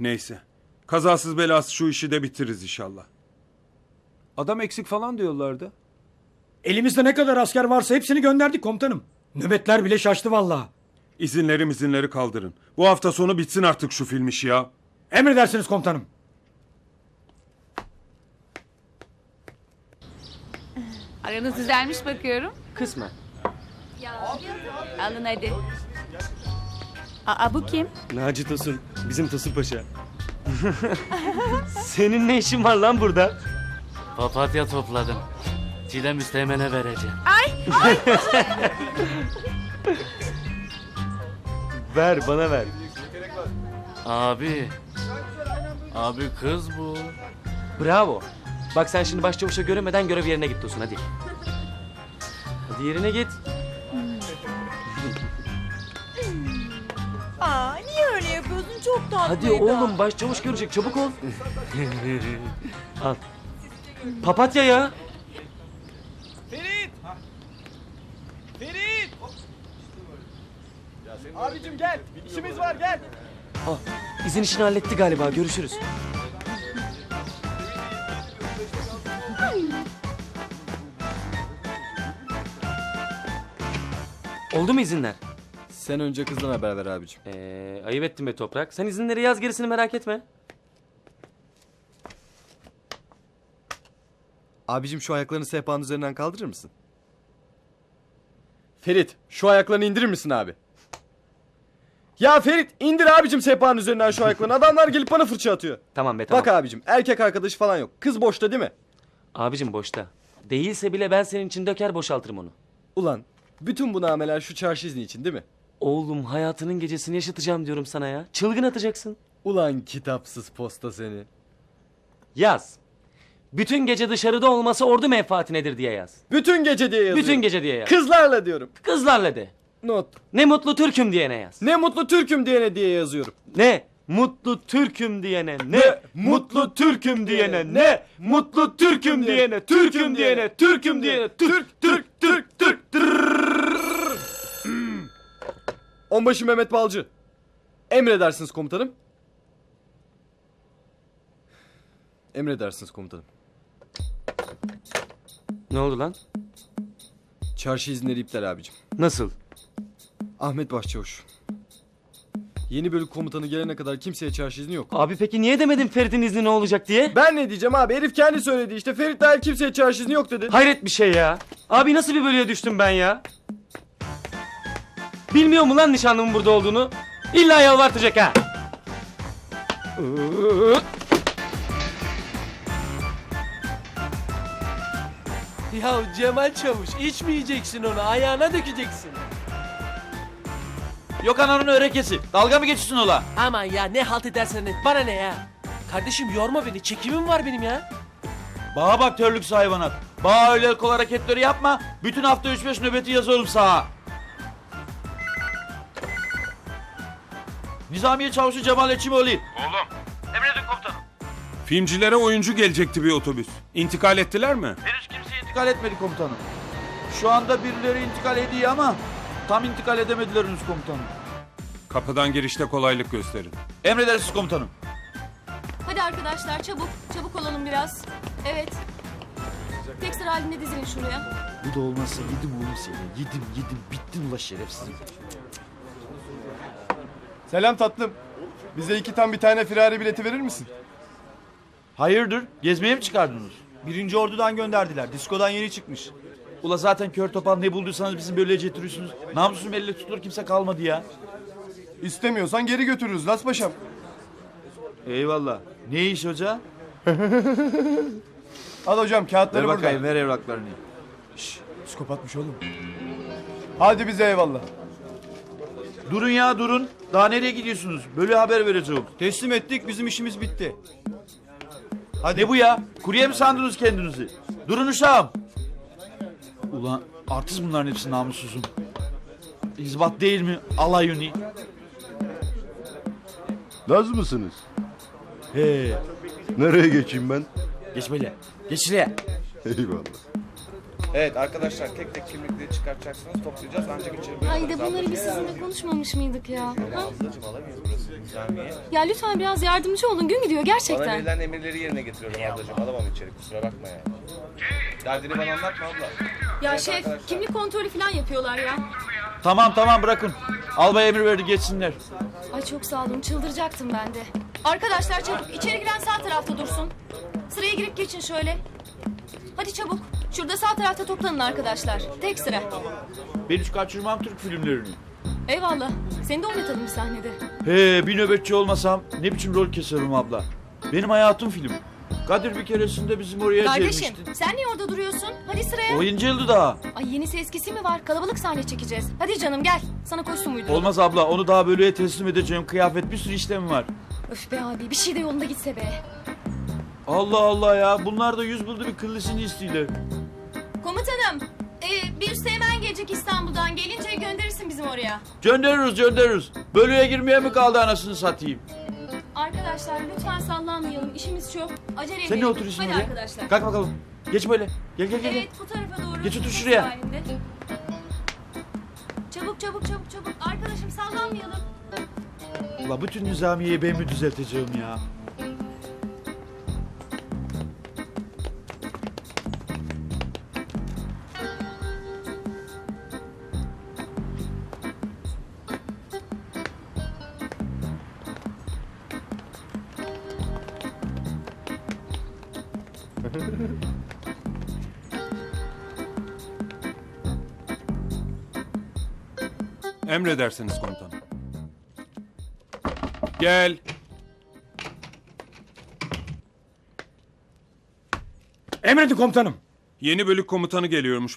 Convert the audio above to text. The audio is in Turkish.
Neyse. Kazasız belasız şu işi de bitiririz inşallah. Adam eksik falan diyorlardı. Elimizde ne kadar asker varsa hepsini gönderdik komutanım. Nöbetler bile şaştı vallahi. İzinleri izinleri kaldırın. Bu hafta sonu bitsin artık şu film işi ya. Emredersiniz komutanım. Aranız düzelmiş bakıyorum. Kısmen. Alın hadi. Aa bu kim? Naci Tosun. Bizim Tosun Paşa. Senin ne işin var lan burada? Papatya topladım. Çilem üsteğmene vereceğim. Ver bana ver. Abi. Abi kız bu. Bravo. Bak sen şimdi başçavuşa görünmeden görev yerine git Tosun hadi. Hadi yerine git. Aa niye öyle yapıyorsun? Çok tatlıydı. Hadi oğlum başçavuş görecek çabuk ol. Al. Papatya ya. Abicim gel. İşimiz var gel. Al. İzin işini halletti galiba görüşürüz. Oldu mu izinler? Sen önce kızdan haber ver abicim. Ee, ayıp ettim be Toprak. Sen izinleri yaz gerisini merak etme. Abicim şu ayaklarını sehpanın üzerinden kaldırır mısın? Ferit şu ayaklarını indirir misin abi? Ya Ferit indir abicim sehpanın üzerinden şu ayaklarını. Adamlar gelip bana fırça atıyor. Tamam be tamam. Bak abicim erkek arkadaşı falan yok. Kız boşta değil mi? Abicim boşta. Değilse bile ben senin için döker boşaltırım onu. Ulan bütün bu nameler şu çarşı izni için değil mi? Oğlum hayatının gecesini yaşatacağım diyorum sana ya. Çılgın atacaksın. Ulan kitapsız posta seni. Yaz. Bütün gece dışarıda olması ordu menfaatinedir diye yaz. Bütün gece diye yazıyor. Bütün gece diye yaz. Kızlarla diyorum. Kızlarla de. Not. Ne mutlu Türk'üm diyene yaz. Ne mutlu Türk'üm diyene diye yazıyorum. Ne mutlu Türk'üm diyene. Ne mutlu Türk'üm diyene. Ne mutlu Türk'üm diyene. Türk'üm diyene. Türk'üm diyene. Türk Türk Türk Türk. Onbaşı Mehmet Balcı. Emredersiniz komutanım. Emredersiniz komutanım. Ne oldu lan? Çarşı izinleri iptal abicim. Nasıl? Ahmet Başçavuş. Yeni bölük komutanı gelene kadar kimseye çarşı izni yok. Abi peki niye demedin Ferit'in izni ne olacak diye? Ben ne diyeceğim abi? Herif kendi söyledi işte. Ferit dahil kimseye çarşı izni yok dedi. Hayret bir şey ya. Abi nasıl bir bölüye düştüm ben ya? Bilmiyor mu lan nişanlımın burada olduğunu? İlla yalvartacak ha. Ya Cemal Çavuş içmeyeceksin onu ayağına dökeceksin. Yok ananın örekesi. Dalga mı geçiyorsun ola? Aman ya ne halt edersen et bana ne ya. Kardeşim yorma beni çekimim var benim ya. Bağa bak törlüksü hayvanat. Bağa öyle kol hareketleri yapma. Bütün hafta 3-5 nöbeti yazıyorum sağa. Nizamiye Çavuşu Cemal Eçimoğlu. Filmcilere oyuncu gelecekti bir otobüs. İntikal ettiler mi? Henüz kimse intikal etmedi komutanım. Şu anda birileri intikal ediyor ama tam intikal edemediler henüz komutanım. Kapıdan girişte kolaylık gösterin. Emredersiniz komutanım. Hadi arkadaşlar çabuk. Çabuk olalım biraz. Evet. Tek sıra halinde dizilin şuraya. Bu da olmazsa yedim oğlum seni. Yedim yedim bittin ula şerefsizim. Selam tatlım. Bize iki tam bir tane firari bileti verir misin? Hayırdır? Gezmeye mi çıkardınız? Birinci ordudan gönderdiler. Diskodan yeni çıkmış. Ula zaten kör topal ne bulduysanız bizim böyle getiriyorsunuz. Namusum elle tutulur kimse kalmadı ya. İstemiyorsan geri götürürüz Las Paşam. Eyvallah. Ne iş hoca? Al hocam kağıtları Ver bakayım ver evraklarını. Psikopatmış oğlum. Hadi bize eyvallah. Durun ya durun. Daha nereye gidiyorsunuz? Böyle haber vereceğim. Teslim ettik bizim işimiz bitti. Ne bu ya? Kurye mi sandınız kendinizi? Durun uşağım. Ulan artist bunların hepsi namussuzum. İzbat değil mi? Alayuni. Naz mısınız? He. Nereye geçeyim ben? Geç böyle. Geç şuraya. Eyvallah. Evet arkadaşlar tek tek kimlikleri çıkartacaksınız toplayacağız ancak içeri Haydi bunları biz sizinle konuşmamış mıydık ya? Ha? Ablacım alamayız burası nizamiye. Ya lütfen biraz yardımcı olun. Gün gidiyor Bana gerçekten. verilen emirleri yerine getiriyorum ablacım alamam içeri kusura bakma ya. Derdini bana anlatma abla. Ya Evet şef arkadaşlar. kimlik kontrolü falan yapıyorlar ya. Tamam tamam bırakın. Albay emir verdi geçsinler. Ay çok sağ olun çıldıracaktım ben de. Arkadaşlar çabuk içeri giren sağ tarafta dursun. Sıraya girip geçin şöyle. Hadi çabuk. Şurada sağ tarafta toplanın arkadaşlar. Tek sıra. Ben hiç kaçırmam Türk filmlerini. Eyvallah. Seni de oynatalım bir sahnede. He bir nöbetçi olmasam ne biçim rol keserim abla. Benim hayatım film. Kadir bir keresinde bizim oraya Kardeşim gelmişti. sen niye orada duruyorsun? Hadi sıraya. Oyuncu yıldı daha. Ay yenisi eskisi mi var? Kalabalık sahne çekeceğiz. Hadi canım gel. Sana kostüm uyduralım. Olmaz abla onu daha bölüye teslim edeceğim. Kıyafet bir sürü işlem var. Öf be abi bir şey de yolunda gitse be. Allah Allah ya bunlar da yüz buldu bir kıllısını istiyorlar. Komutanım. E, bir Seymen gelecek İstanbul'dan. Gelince gönderirsin bizim oraya. Göndeririz göndeririz. Bölüye girmeye mi kaldı anasını satayım? Arkadaşlar lütfen sallanmayalım. İşimiz çok. Acele edelim. Sen ne oturuyorsun Hadi oraya? arkadaşlar. Kalk bakalım. Geç böyle. Gel gel gel. Evet bu tarafa doğru. Geç otur Nefes şuraya. halinde. Çabuk çabuk çabuk çabuk. Arkadaşım sallanmayalım. La bütün nizamiyeyi ben mi düzelteceğim ya? Emredersiniz komutanım. Gel. Emredin komutanım. Yeni bölük komutanı geliyormuş.